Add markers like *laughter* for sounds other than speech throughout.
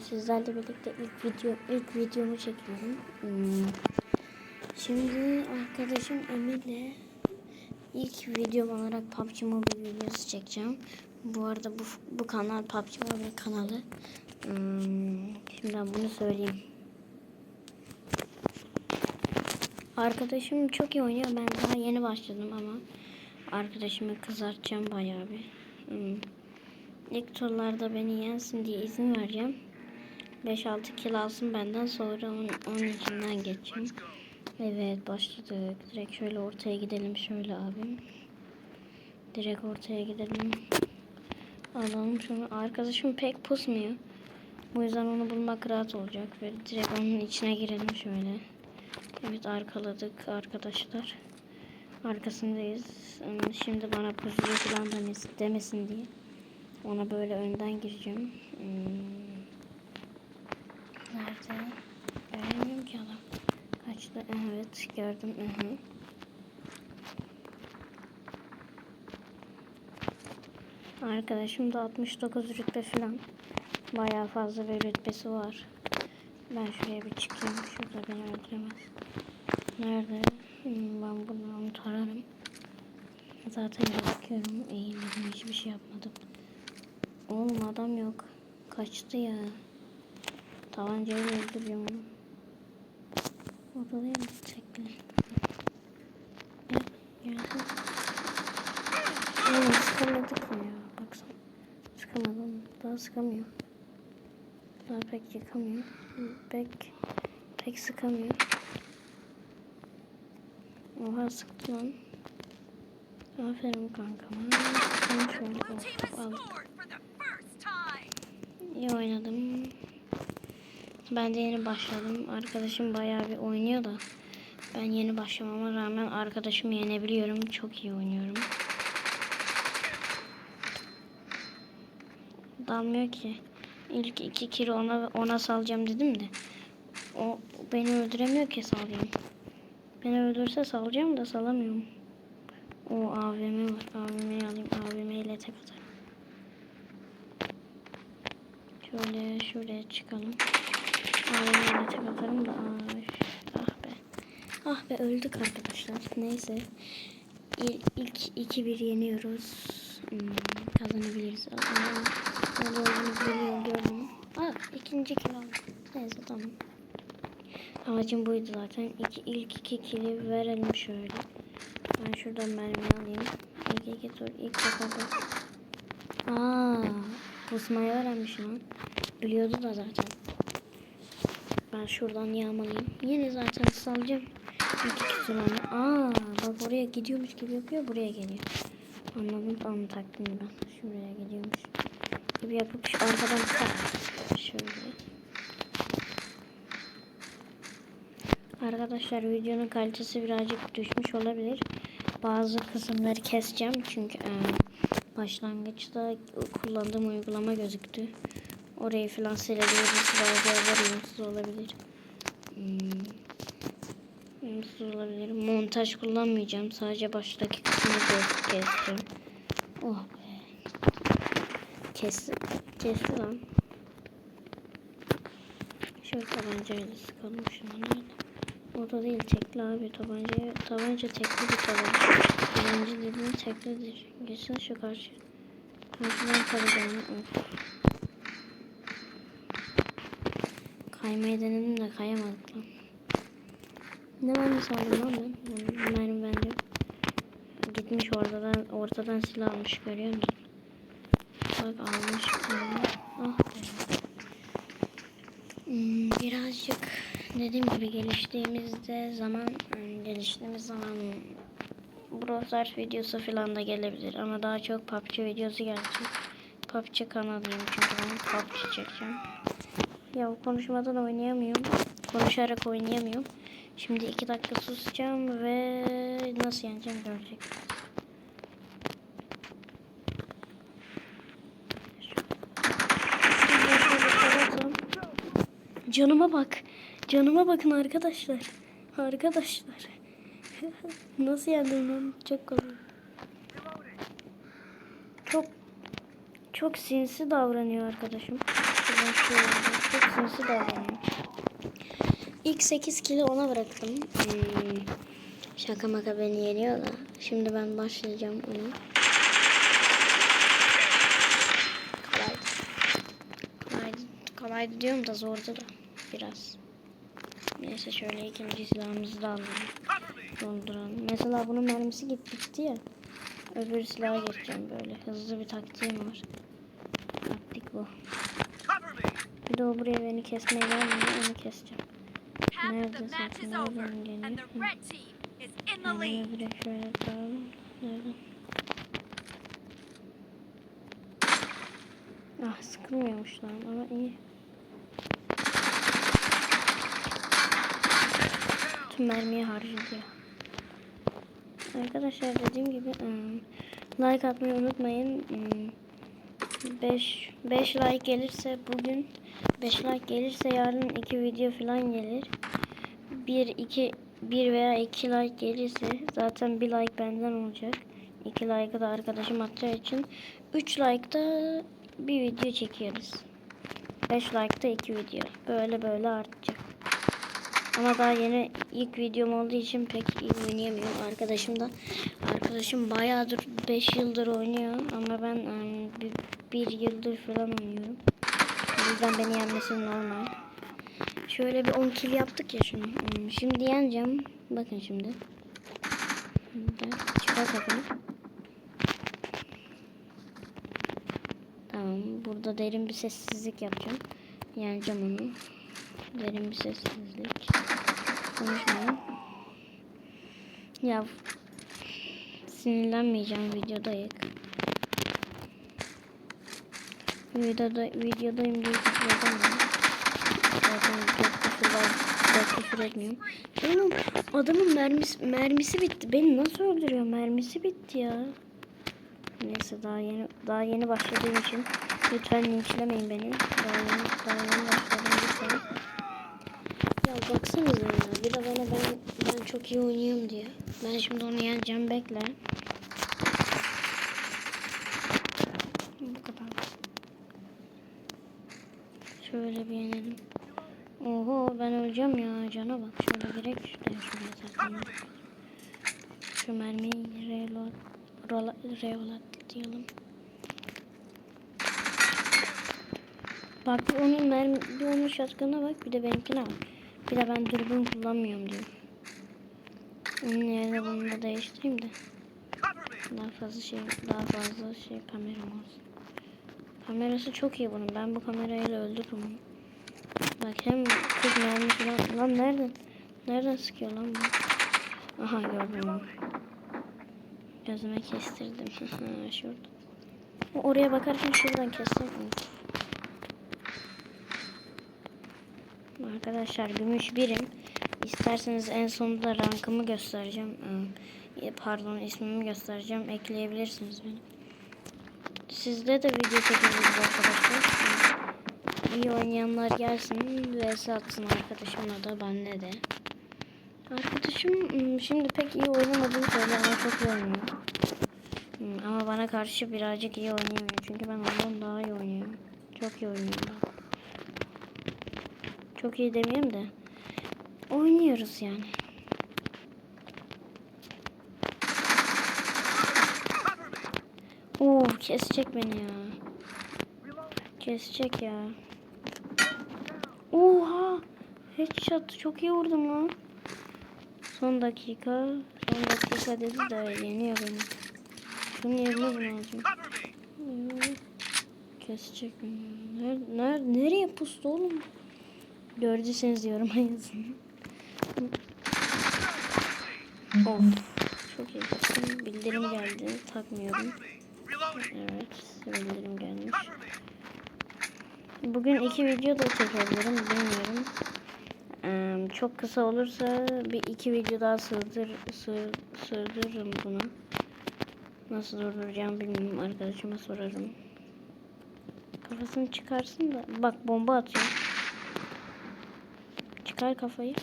sizlerle birlikte ilk video ilk videomu çekiyorum. Hmm. Şimdi arkadaşım Emir'le ilk videom olarak PUBG Mobile videosu çekeceğim. Bu arada bu, bu kanal PUBG Mobile kanalı. Hmm. Şimdi ben bunu söyleyeyim. Arkadaşım çok iyi oynuyor. Ben daha yeni başladım ama arkadaşımı kızartacağım bayağı bir. Hmm. İlk turlarda beni yensin diye izin vereceğim. 5-6 kill alsın benden sonra onun, onun içinden geçeceğim. Evet başladık. Direkt şöyle ortaya gidelim şöyle abim. Direkt ortaya gidelim. Alalım şunu. Arkadaşım pek pusmuyor. Bu yüzden onu bulmak rahat olacak. Ve direkt onun içine girelim şöyle. Evet arkaladık arkadaşlar. Arkasındayız. Hmm, Şimdi bana pusucu falan demesin diye. Ona böyle önden gireceğim. Hmm. Nerede? Göremiyorum ki adam. Kaçtı? Evet gördüm. Hı hı. Arkadaşım da 69 rütbe falan. Bayağı fazla bir rütbesi var. Ben şuraya bir çıkayım. Şurada beni öldüremez. Nerede? Ben bunu tararım. Zaten gözüküyorum. Eğilmedim. Hiçbir şey yapmadım. Oğlum adam yok. Kaçtı ya. Tabancayla öldürüyorum onu. Orada değil mi? Tekli. Gel. Geldi. Oğlum sıkamadık mı ya? Baksana. Sıkamadım. Daha sıkamıyor. Daha pek yıkamıyor. Pek pek sıkamıyor. Oha sıktı lan. Aferin kankama. Sıkmış Blue oldu. team has Ben de yeni başladım. Arkadaşım bayağı bir oynuyor da. Ben yeni başlamama rağmen arkadaşımı yenebiliyorum. Çok iyi oynuyorum. Dalmıyor ki. İlk iki kilo ona ona salacağım dedim de. O beni öldüremiyor ki salayım. Beni öldürse salacağım da salamıyorum. O AVM var. AVM'yi alayım. AVM ile tek atarım. Şöyle şuraya çıkalım. İle tek atarım da. Ah be. Ah be öldük arkadaşlar. Neyse. İlk, ilk 2-1 yeniyoruz. Hmm, kazanabiliriz. Ama ne olduğunu biliyorum gördüm. Ah ikinci kill aldım. Neyse tamam. Amacım buydu zaten. İki, ilk iki kili verelim şöyle. Ben şuradan mermi alayım. İlk iki tur ilk defa bak. Aa, pusmayı öğrenmiş lan. Biliyordu da zaten. Ben şuradan yağmalayayım. Yine zaten salacağım. İki onu. Aa, bak oraya gidiyormuş gibi yapıyor. Buraya geliyor. Anladım tamam taktım ben. Şuraya geliyormuş. Gibi yapıp şu arkadan tak. Şöyle. Arkadaşlar videonun kalitesi birazcık düşmüş olabilir. Bazı kısımları keseceğim çünkü e, başlangıçta kullandığım uygulama gözüktü. Orayı falan silebiliriz. Bazı yerler uyumsuz olabilir. Hmm. Uyumsuz olabilir. Montaj kullanmayacağım. Sadece baştaki kısmı kes- keseceğim. Oh be. Kesti. Kesti lan. Şöyle tabancayla sıkalım şunu. Nerede? Orada değil tekli abi tabanca tabanca tekli bir tabanca. Tabanca dediğin teklidir. Geçsin şu karşı. Karşıdan kalacağım. Of. Kaymayı denedim de kayamadık lan. Ne mermi saldım lan ben? Mermi bende yok. Gitmiş ortadan ortadan silah almış görüyor musun? Bak almış. Ah. Hmm, birazcık dediğim gibi geliştiğimizde zaman geliştiğimiz zaman Brawl Stars videosu falan da gelebilir ama daha çok PUBG videosu gelecek. PUBG kanalıyım çünkü ben PUBG çekeceğim. Ya konuşmadan oynayamıyorum. Konuşarak oynayamıyorum. Şimdi iki dakika susacağım ve nasıl yeneceğim görecek. Canıma bak. Canıma bakın arkadaşlar. Arkadaşlar. *laughs* Nasıl yendim lan? Çok komik. Çok çok sinsi davranıyor arkadaşım. Şuradan şöyle. Kötü davranıyor. İlk 8 kilo ona bıraktım. Hmm, şaka maka beni yeniyor da. Şimdi ben başlayacağım onu. Kolaydı. Kolaydı, kolaydı diyorum da zordu da biraz. Neyse şöyle ikinci silahımızı da alalım. Dolduralım. Mesela bunun mermisi gitti ya. Öbür silaha geçeceğim böyle. Hızlı bir taktiğim var. Taktik bu. Bir de o buraya beni kesmeye gelmiyor. Onu keseceğim. Nerede zaten? Nereden geliyor? Yani lead. direkt şöyle koyalım. Nereden? Ah sıkılmıyormuş lan ama iyi. Tüm mermiyi harcadı. Arkadaşlar dediğim gibi ım, like atmayı unutmayın. 5 5 like gelirse bugün 5 like gelirse yarın 2 video falan gelir. 1 2 1 veya 2 like gelirse zaten bir like benden olacak. 2 like'ı da arkadaşım atacağı için 3 like'da bir video çekiyoruz. 5 like'da 2 video. Böyle böyle artacak. Ama daha yeni ilk videom olduğu için pek iyi oynayamıyorum. Arkadaşım da arkadaşım bayağıdır 5 yıldır oynuyor ama ben ım, bir, bir yıldır falan oynuyorum. Yüzden beni yenmesi normal. Şöyle bir 10 kill yaptık ya şunu. Hmm, Şimdi yeneceğim. Bakın şimdi. Çıkar kapını. Tamam. Burada derin bir sessizlik yapacağım. Yeneceğim onu. Derin bir sessizlik. Konuşmayın. Ya sinirlenmeyeceğim videodayız. Videoda, videodayım diye küfür edemiyorum. Zaten çok küfür var. Çok küfür etmiyorum. Oğlum adamın mermisi, mermisi bitti. Beni nasıl öldürüyor? Mermisi bitti ya. Neyse daha yeni daha yeni başladığım için lütfen linçlemeyin beni. Daha yeni, daha yeni başladım lütfen. Ya baksanıza ya. Bir de bana ben, ben çok iyi oynuyorum diye. Ben şimdi onu yeneceğim bekle. Bu kadar. Şöyle bir yenelim. Oho ben öleceğim ya cana bak. Şöyle direkt şuraya şuraya zaten. Şu mermiyi reload, rola, reload diyelim. Bak bir onun mermi, bir onun şatkına bak bir de benimkine bak. Bir de ben dürbün kullanmıyorum diyor. Onun yerine bunu da değiştireyim de. Daha fazla şey, daha fazla şey kameram olsun. Kamerası çok iyi bunun. Ben bu kamerayla öldürürüm. Bak hem kız mermi falan. Lan nereden? Nereden sıkıyor lan bu? Aha gördüm onu. Gözüme kestirdim. *laughs* Şurada. Oraya bakarken şuradan kestim. Arkadaşlar gümüş birim. İsterseniz en sonunda rankımı göstereceğim. Ee, Pardon ismimi göstereceğim. Ekleyebilirsiniz beni. Sizde de video çekebiliriz arkadaşlar. İyi oynayanlar gelsin. vs atsın arkadaşımla da bende de. Arkadaşım ım, şimdi pek iyi oynamadığını söylüyor ama çok iyi oynuyor. Hı, Ama bana karşı birazcık iyi oynayamıyor. Çünkü ben ondan daha iyi oynuyorum. Çok iyi oynuyorum. Çok iyi demeyeyim de. Oynuyoruz yani. Kesecek beni ya. Kesecek ya. Oha! Headshot çok iyi vurdum lan. Son dakika. Son dakika dedi de yeniyor beni. Şunun yerine. Yoo, Kesecek beni. Nerede, nerede, nereye pustu oğlum? Gördüyseniz yoruma yazın. of. Çok iyi. Bildirim geldi. Takmıyorum. Evet. Bildirim gelmiş. Bugün iki video da çekebilirim. Bilmiyorum. Ee, çok kısa olursa bir iki video daha sığdır, sığ, sığdırırım bunu. Nasıl durduracağım bilmiyorum. Arkadaşıma sorarım. Kafasını çıkarsın da. Bak bomba atıyor. Çıkar kafayı.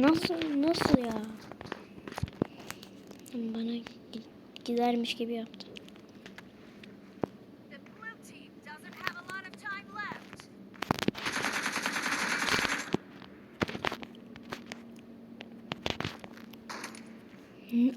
Nasıl nasıl ya? Bana gidermiş gibi yaptı.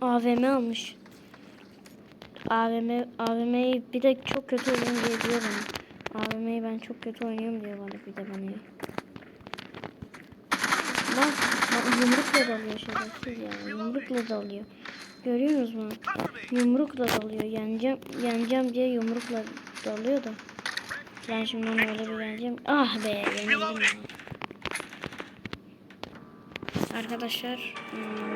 AVM almış. AVM AVM'yi bir de çok kötü oynuyorum diye diyor bana. AVM'yi ben çok kötü oynuyorum diyor bana bir de bana bak yumrukla dalıyor şerefsiz ya. Yumrukla dalıyor. Görüyorsunuz mu? Yumrukla dalıyor. Yeneceğim, yeneceğim diye yumrukla dalıyor da. Ben şimdi onu öyle bir yeneceğim. Ah be yenildim. Arkadaşlar hmm.